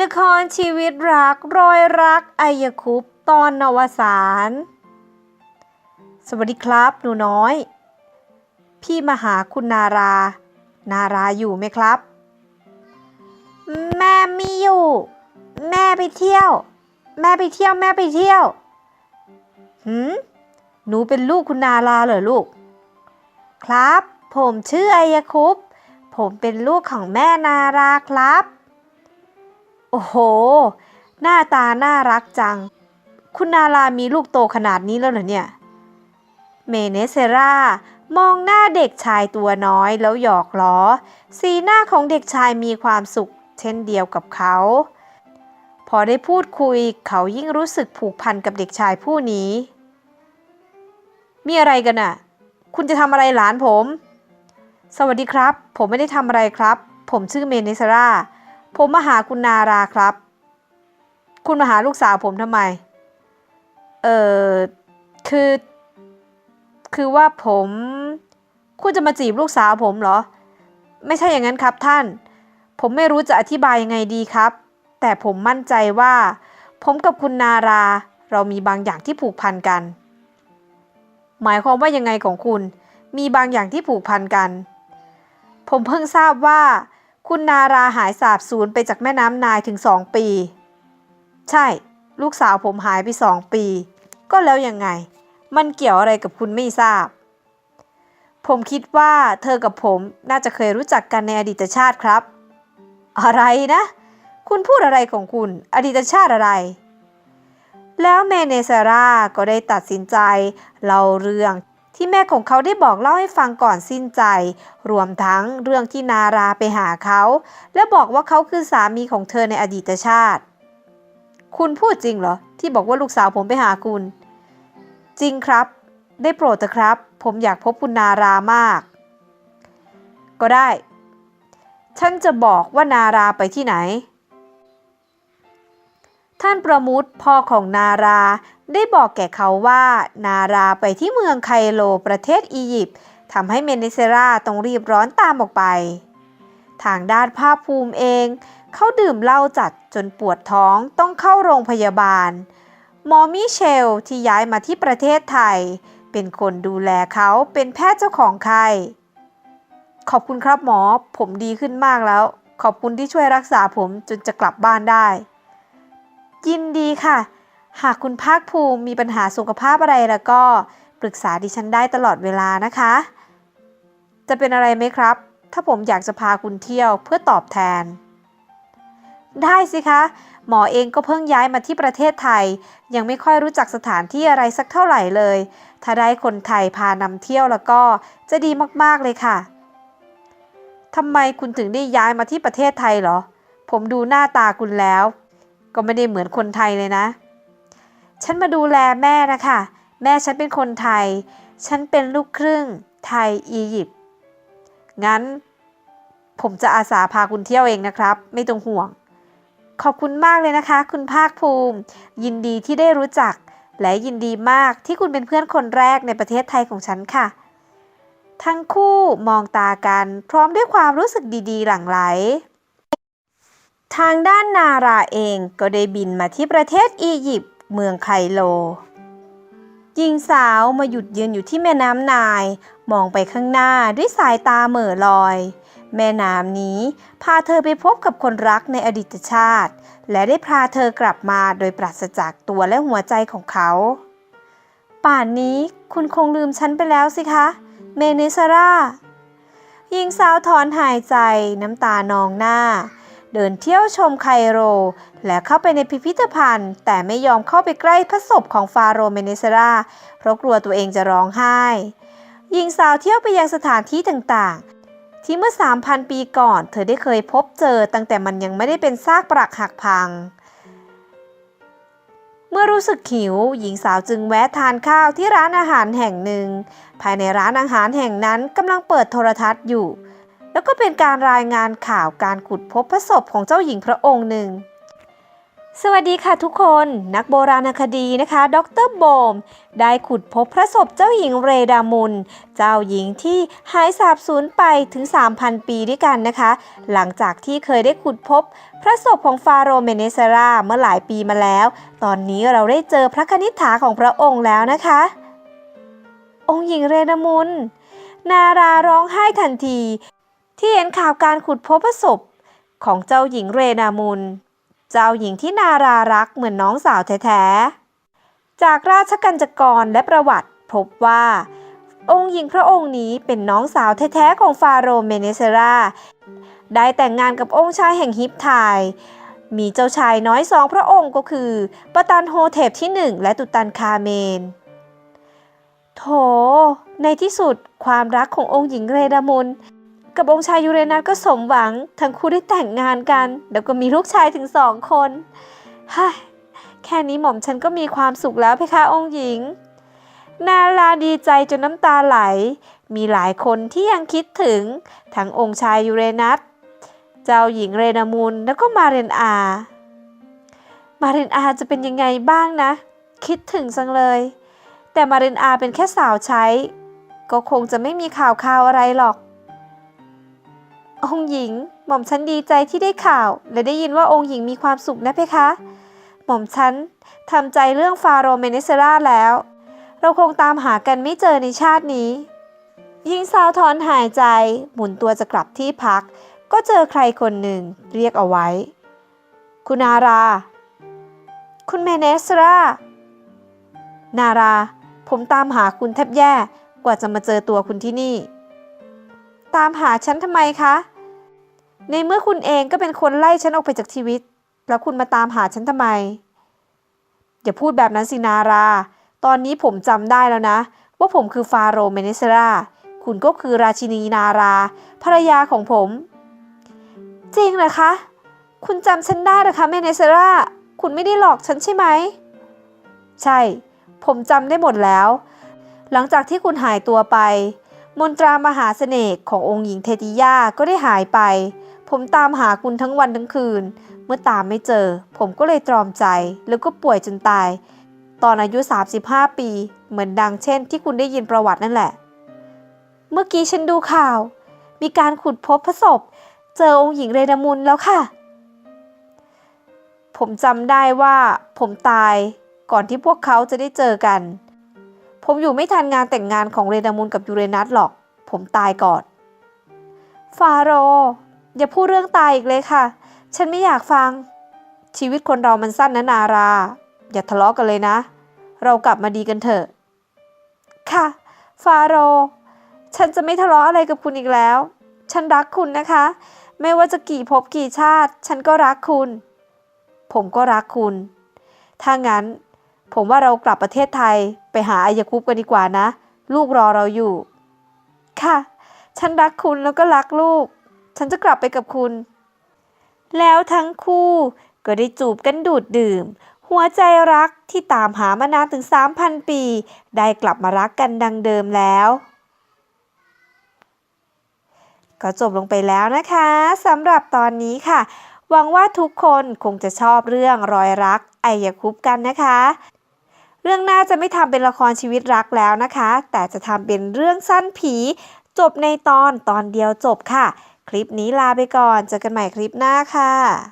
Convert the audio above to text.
ละครชีวิตรักรอยรักไอยคุปตอนนวสาร สวัสดีครับ หนูน้อย พี่มาหาคุณนารา นาราอยู่ไหมครับ แม่ไม่อยู่ แม่ไปเที่ยว แม่ไปเที่ยวแม่ไปเที่ยวหืมหนูเป็นลูกคุณนาราเหรอลูก ครับ ผมชื่อไอยคุปผมเป็นลูกของแม่นาราครับ โอ้โห หน้าตาน่ารักจัง คุณนารามีลูกโตขนาดนี้แล้วเหรอเนี่ย เมเนเซรามองหน้าเด็กชายตัวน้อยแล้วหยอกล้อ สีหน้าของเด็กชายมีความสุข เช่นเดียวกับเขา พอได้พูดคุยเขายิ่งรู้สึกผูกพันกับเด็กชายผู้นี้ มีอะไรกันน่ะ คุณจะทำอะไรหลานผม สวัสดีครับ ผมไม่ได้ทำอะไรครับ ผมชื่อเมเนเซรา ผมมาหาคุณนาราครับ คุณมาหาลูกสาวผมทำไม เอ่อคือ คือว่าผม คุณจะมาจีบลูกสาวผมเหรอ ไม่ใช่อย่างนั้นครับท่าน ผมไม่รู้จะอธิบายยังไงดีครับ แต่ผมมั่นใจว่า ผมกับคุณนาราเรามีบางอย่างที่ผูกพันกัน หมายความว่ายังไงของคุณ มีบางอย่างที่ผูกพันกัน ผมเพิ่งทราบว่า คุณนาราหายสาบสูญไปจากแม่น้ำนายถึงสองปี ใช่ ลูกสาวผมหายไปสองปี ก็แล้วยังไง มันเกี่ยวอะไรกับคุณไม่ทราบ ผมคิดว่าเธอกับผมน่าจะเคยรู้จักกันในอดีตชาติครับ อะไรนะ คุณพูดอะไรของคุณ อดีตชาติอะไรแล้วเมเนซาราก็ได้ตัดสินใจเล่าเรื่อง ที่แม่ของเขาได้บอกเล่าให้ฟังก่อนสิ้นใจ รวมทั้งเรื่องที่นาราไปหาเขา และบอกว่าเขาคือสามีของเธอในอดีตชาติ คุณพูดจริงเหรอ ที่บอกว่าลูกสาวผมไปหาคุณ จริงครับ ได้โปรดเถอะครับ ผมอยากพบคุณนารามาก ก็ได้ ฉันจะบอกว่านาราไปที่ไหน ท่านประมุตพ่อของนารา ได้บอกแก่เขาว่านาราไปที่เมืองไคโลประเทศอียิปต์ทำให้เมเนเซราต้องรีบร้อนตามออกไป ทางด้านภาคภูมิเอง เขาดื่มเหล้าจัดจนปวดท้องต้องเข้าโรงพยาบาล หมอมิเชลที่ย้ายมาที่ประเทศไทย เป็นคนดูแลเขาเป็นแพทย์เจ้าของไข้ขอบคุณครับหมอ ผมดีขึ้นมากแล้ว ขอบคุณที่ช่วยรักษาผมจนจะกลับบ้านได้ ยินดีค่ะ หากคุณภาคภูมิมีปัญหาสุขภาพอะไรแล้วก็ปรึกษาดิฉันได้ตลอดเวลานะคะ จะเป็นอะไรไหมครับ ถ้าผมอยากจะพาคุณเที่ยวเพื่อตอบแทน ได้สิคะ หมอเองก็เพิ่งย้ายมาที่ประเทศไทย ยังไม่ค่อยรู้จักสถานที่อะไรสักเท่าไหร่เลย ถ้าได้คนไทยพานำเที่ยวแล้วก็จะดีมากๆเลยค่ะทำไมคุณถึงได้ย้ายมาที่ประเทศไทยเหรอ ผมดูหน้าตาคุณแล้ว ก็ไม่ได้เหมือนคนไทยเลยนะ ฉันมาดูแลแม่นะคะ แม่ฉันเป็นคนไทย ฉันเป็นลูกครึ่งไทยอียิปต์ งั้น ผมจะอาสาพาคุณเที่ยวเองนะครับ ไม่ต้องห่วง ขอบคุณมากเลยนะคะ คุณภาคภูมิ ยินดีที่ได้รู้จัก และยินดีมากที่คุณเป็นเพื่อนคนแรกในประเทศไทยของฉันค่ะ ทั้งคู่มองตากันพร้อมด้วยความรู้สึกดีๆ หลั่งไหล ทางด้านนาราเองก็ได้บินมาที่ประเทศอียิปต์เมืองไคโลหญิงสาวมาหยุดยืนอยู่ที่แม่น้ำนาย มองไปข้างหน้าด้วยสายตาเหม่อลอย แม่น้ำนี้พาเธอไปพบกับคนรักในอดีตชาติ และได้พาเธอกลับมาโดยปราศจากตัวและหัวใจของเขา ป่านนี้คุณคงลืมฉันไปแล้วสิคะ เมเนซาราหญิงสาวถอนหายใจน้ำตานองหน้า เดินเที่ยวชมไคโร และเข้าไปในพิพิธภัณฑ์ แต่ไม่ยอมเข้าไปใกล้พระศพของฟาโรห์เมเนเซราเพราะกลัวตัวเองจะร้องไห้หญิงสาวเที่ยวไปยังสถานที่ต่างๆ ที่เมื่อ 3,000 ปีก่อน เธอได้เคยพบเจอตั้งแต่มันยังไม่ได้เป็นซากปรักหักพัง เมื่อรู้สึกหิว หญิงสาวจึงแวะทานข้าวที่ร้านอาหารแห่งหนึ่ง ภายในร้านอาหารแห่งนั้นกำลังเปิดโทรทัศน์อยู่ แล้วก็เป็นการรายงานข่าวการขุดพบพระศพของเจ้าหญิงพระองค์หนึ่ง สวัสดีค่ะทุกคน นักโบราณคดีนะคะ ดรโบม ได้ขุดพบพระศพเจ้าหญิงเรดามุน เจ้าหญิงที่หายสาบสูญไปถึง 3,000 ปีด้วยกันนะคะ หลังจากที่เคยได้ขุดพบ พระศพของฟาโรเมเนเซราเมื่อหลายปีมาแล้ว ตอนนี้เราได้เจอพระคณิษฐาของพระองค์แล้วนะคะ องค์หญิงเรดามุนนาราร้องไห้ทันที ที่เห็นข่าวการขุดพบศพของเจ้าหญิงเรนามุน เจ้าหญิงที่นารารักเหมือนน้องสาวแท้ๆ จากราชกัญจกรและประวัติพบว่า องค์หญิงพระองค์นี้เป็นน้องสาวแท้ๆของฟาโรห์เมเนเซราได้แต่งงานกับองค์ชายแห่งฮิปไทย มีเจ้าชายน้อยสองพระองค์ก็คือปตันโฮเทปที่หนึ่งและตุตันคาเมน โถ ในที่สุดความรักขององค์หญิงเรดามุน กับองค์ชายยูเรนัสก็สมหวัง ทั้งคู่ได้แต่งงานกัน แล้วก็มีลูกชายถึงสองคนฮ่าแค่นี้หม่อมฉันก็มีความสุขแล้วเพคะองค์หญิง นาราดีใจจนน้ำตาไหล มีหลายคนที่ยังคิดถึง ทั้งองค์ชายยูเรนัสเจ้าหญิงเรนามุนแล้วก็มาเรนอา มาเรนอาจะเป็นยังไงบ้างนะ คิดถึงจังเลย แต่มาเรนอาเป็นแค่สาวใช้ ก็คงจะไม่มีข่าวข่าวอะไรหรอก องค์หญิง หม่อมฉันดีใจที่ได้ข่าว และได้ยินว่าองค์หญิงมีความสุขนะเพคะ หม่อมฉันทำใจเรื่องฟาโรเมเนเซราแล้ว เราคงตามหากันไม่เจอในชาตินี้หญิงสาวถอนหายใจ หมุนตัวจะกลับที่พัก ก็เจอใครคนหนึ่งเรียกเอาไว้ คุณนารา คุณเมเนเซรานารา ผมตามหาคุณแทบแย่กว่าจะมาเจอตัวคุณที่นี่ ตามหาฉันทำไมคะ ในเมื่อคุณเองก็เป็นคนไล่ฉันออกไปจากชีวิต แล้วคุณมาตามหาฉันทำไม อย่าพูดแบบนั้นสินารา ตอนนี้ผมจำได้แล้วนะ ว่าผมคือฟาโรห์เมเนเซราคุณก็คือราชินีนารา ภรรยาของผม จริงเหรอคะ คุณจำฉันได้เหรอคะเมเนเซราคุณไม่ได้หลอกฉันใช่ไหม ใช่ ผมจำได้หมดแล้ว หลังจากที่คุณหายตัวไป มนตรามหาเสน่ห์ขององค์หญิงเทติยาก็ได้หายไป ผมตามหาคุณทั้งวันทั้งคืน เมื่อตามไม่เจอ ผมก็เลยตรอมใจแล้วก็ป่วยจนตาย ตอนอายุ 35 ปี เหมือนดังเช่น ที่คุณได้ยินประวัตินั่นแหละ เมื่อกี้ฉันดูข่าว มีการขุดพบพระศพ เจอองค์หญิงเรดามุนแล้วค่ะ ผมจำได้ว่าผมตายก่อนที่พวกเขาจะได้เจอกัน ผมอยู่ไม่ทันงานแต่งงานของเรดามุนกับยูเรนัสหรอก ผมตายก่อน ฟาโร อย่าพูดเรื่องตายอีกเลยค่ะ ฉันไม่อยากฟัง ชีวิตคนเรามันสั้นนะนารา อย่าทะเลาะกันเลยนะ เรากลับมาดีกันเถอะ ค่ะ ฟาโร ฉันจะไม่ทะเลาะอะไรกับคุณอีกแล้ว ฉันรักคุณนะคะ ไม่ว่าจะกี่ภพกี่ชาติ ฉันก็รักคุณ ผมก็รักคุณ ถ้างั้น ผมว่าเรากลับประเทศไทยไปหาอายคุปกันดีกว่านะ ลูกรอเราอยู่ ค่ะ ฉันรักคุณแล้วก็รักลูก ฉันจะกลับไปกับคุณ แล้วทั้งคู่ก็ได้จูบกันดูดดื่ม หัวใจรักที่ตามหามานานถึง 3,000 ปี ได้กลับมารักกันดังเดิมแล้วก็จบลงไปแล้วนะคะสำหรับตอนนี้ค่ะ หวังว่าทุกคนคงจะชอบเรื่องรอยรักไอยาคุปกันนะคะ รื่องหน้าจะไม่ทำเป็นละครชีวิตรักแล้วนะคะ แต่จะทำเป็นเรื่องสั้นผี จบในตอนตอนเดียวจบค่ะ คลิปนี้ลาไปก่อน เจอกันใหม่คลิปหน้าค่ะ